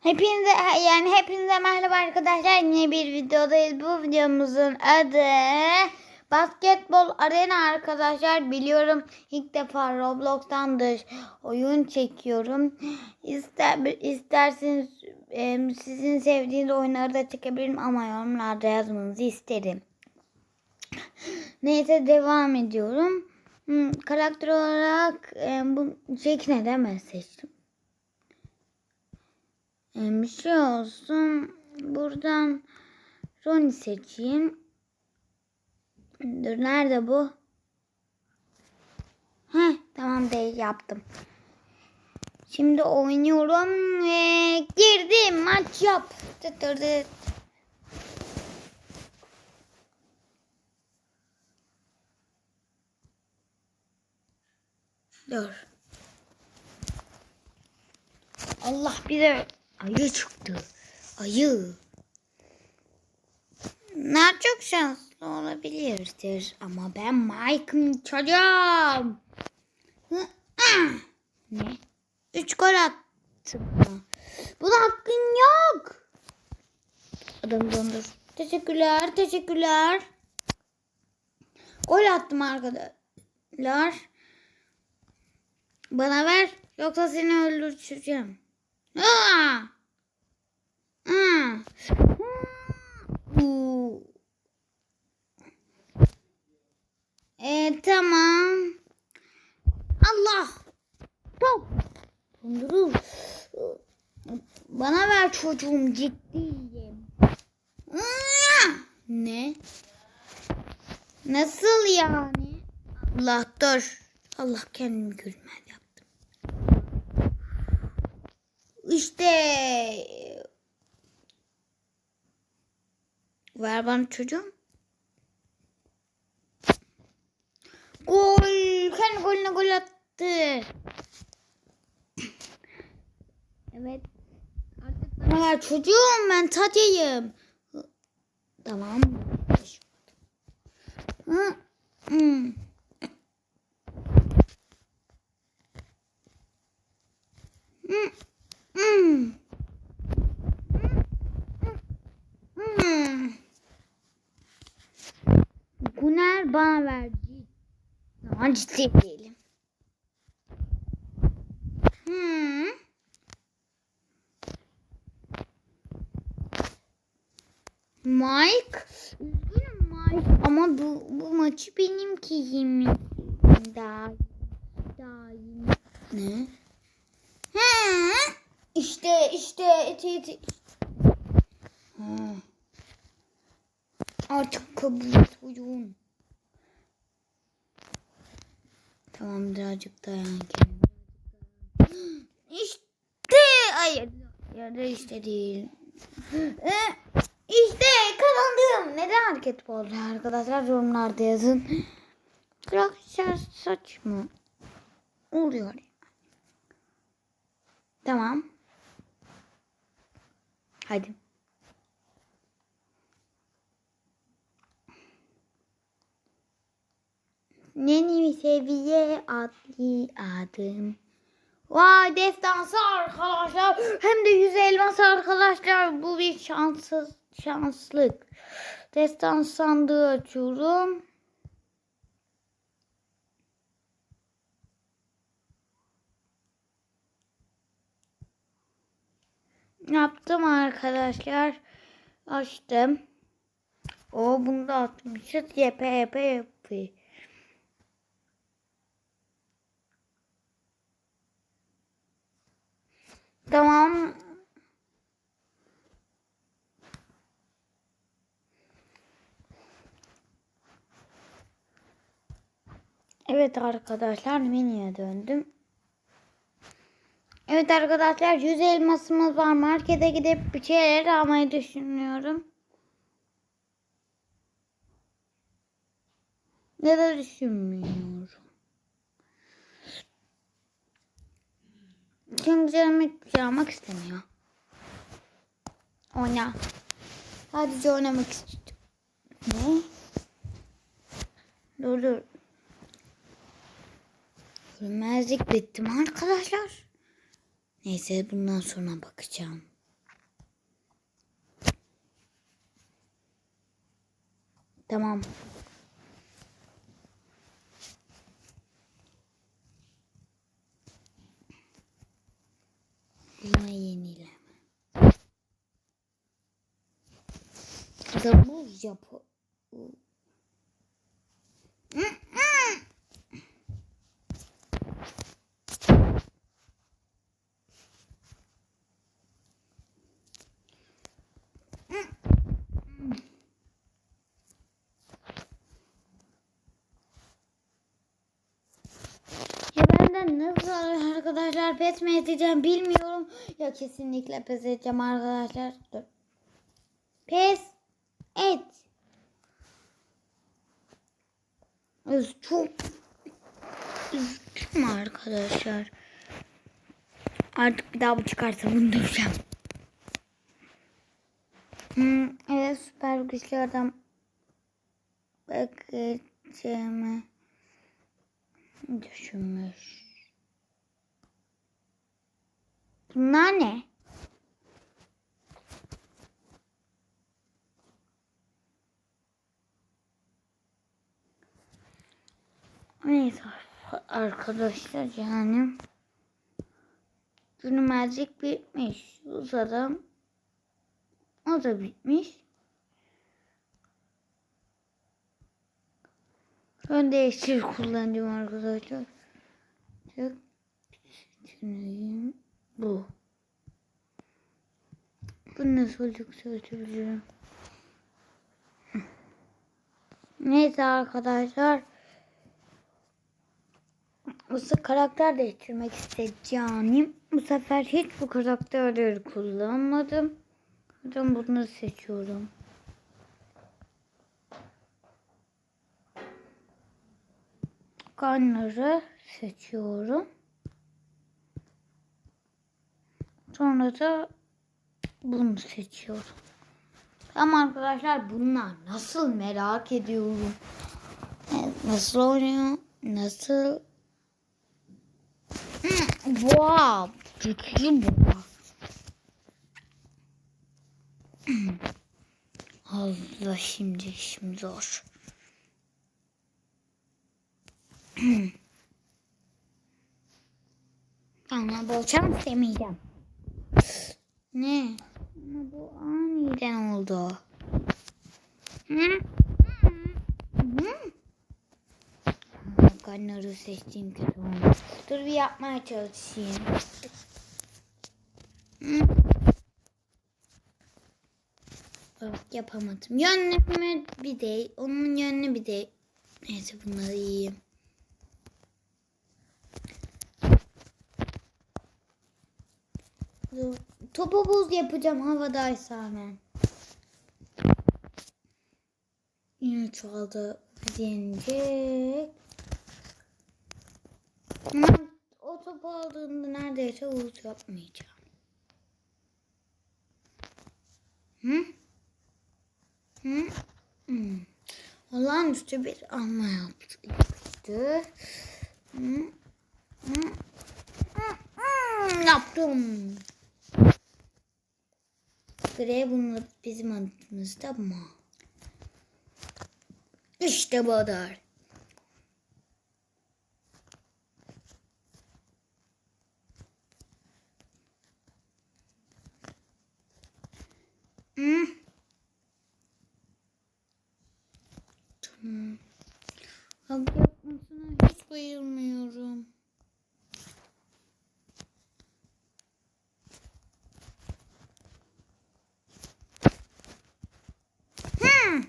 Hepinize yani hepinize merhaba arkadaşlar. Yine bir videodayız. Bu videomuzun adı Basketbol Arena arkadaşlar. Biliyorum ilk defa Roblox'tan dış oyun çekiyorum. İster, isterseniz e, sizin sevdiğiniz oyunları da çekebilirim ama yorumlarda yazmanızı isterim. Neyse devam ediyorum. Hmm, karakter olarak e, bu Jack neden ben seçtim? E, bir şey olsun. Buradan Ronnie seçeyim. Dur nerede bu? Heh tamam değil yaptım. Şimdi oynuyorum ve girdim maç yap. Tıt tıt. Dur. Allah bize ayı çıktı. Ayı. Ne çok şanslı olabilirdir ama ben. Hı, ah! Ne? Üç gol attım. Buna hakkın yok. Adam dondur. Teşekkürler, teşekkürler. Gol attım arkadaşlar. Bana ver yoksa seni öldüreceğim. Aa! Aa! Uu. E, tamam. Allah. Top. Dondurur. Bana ver çocuğum ciddiyim. Ne? Nasıl yani? Allah dur. Allah kendimi görmez yaptım. İşte ver bana çocuğum. Gol. Kendi golüne gol attı. Evet. Artık bana ver çocuğum ben tacıyım. Tamam. Hı. Hmm. Hmm. Hmm. Guner bana verdi. Tamam ciddi değilim. Hmm. Mike. Üzgünüm Mike. Ama bu, bu maçı benimki yemin. Daha, daha iyi. Ne? He? İşte işte eti eti. Ha. Artık kabul et çocuğum. Tamam birazcık dayan kendine. İşte hayır. Ya da işte değil. Ee, İşte kazandım. Neden hareket bu oldu arkadaşlar yorumlarda yazın. Arkadaşlar saçma. Oluyor. Tamam. Hadi. Yeni seviye adlı adım. Vay destansı arkadaşlar. Hem de yüz elmas arkadaşlar. Bu bir şanssız şanslık. Destan sandığı açıyorum. Yaptım arkadaşlar. Açtım. O bunu da atmışız. Yepe yepe yepe. Tamam. Evet arkadaşlar menüye döndüm. Evet arkadaşlar 100 elmasımız var. Markete gidip bir şeyler almayı düşünüyorum. Ne de düşünmüyorum. Çünkü canımı çalmak istemiyor. Oyna. Sadece oynamak istiyorum. Ne? Dur dur. Görmezlik bittim arkadaşlar. Neyse bundan sonra bakacağım. Tamam. Da bu yapı. Ya benden nasıl arkadaşlar pes mi edeceğim bilmiyorum. Ya kesinlikle pes edeceğim arkadaşlar. Dur. Pes et. Üz- Çok üzgünüm arkadaşlar. Artık bir daha bu çıkarsa bunu döveceğim. Hmm, evet süper güçlü adam. Bakacağımı düşünmüş. Bunlar ne? Neyse arkadaşlar yani günümüzlük bitmiş. Uzadım. O da bitmiş. Ben değiştir kullanacağım arkadaşlar. Çok. Bu. Bu nasıl çok söyleyebilirim. Neyse arkadaşlar. Sefer karakter değiştirmek isteyeceğim. Bu sefer hiç bu karakterleri kullanmadım. Ben bunu seçiyorum. Kanları seçiyorum. Sonra da bunu seçiyorum. Tamam arkadaşlar bunlar nasıl merak ediyorum. Nasıl oynuyor? Nasıl? Wow. Güçlü. Hmm. Allah şimdi işim zor. Ama bol şans demeyeceğim. Ne? Ama bu aniden oldu. Hı? Hı? Kanları seçtiğim kötü olmuş. Dur bir yapmaya çalışayım. Bak yapamadım. Yönlemi bir de, onun yönünü bir de. Neyse bunları yiyeyim. Topa buz yapacağım havadaysa hemen. Yine çoğaldı denecek. Ama o topu aldığında neredeyse buz yapmayacağım. Hı? Hı? Hmm. Olağanüstü bir alma yaptı. Hı? Hı? Hı? Hı? Yaptım. Gre bunun bizim adımızda ma. İşte bu kadar. Tamam. Hak yapmasına hiç bayılmıyorum. Hmm.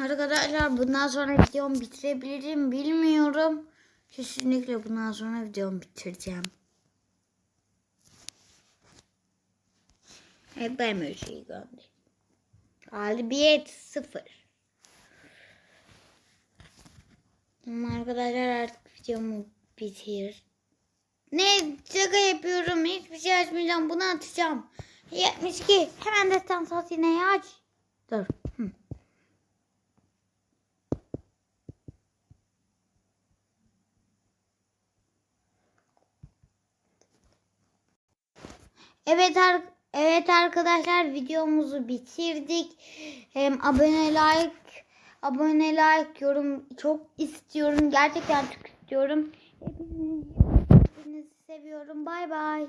Arkadaşlar bundan sonra videomu bitirebilirim bilmiyorum. Kesinlikle bundan sonra videomu bitireceğim. Hep ben böyle şeyi gönderdim. Galibiyet sıfır. Tamam arkadaşlar artık videomu bitir. Ne şaka yapıyorum. Hiçbir şey açmayacağım. Bunu atacağım. 72. Hemen destan yine aç. Dur. Hı. Evet ar- Evet arkadaşlar videomuzu bitirdik. Hem abone like abone like yorum çok istiyorum. Gerçekten çok istiyorum. Hepinizi, seviyorum. Bay bay.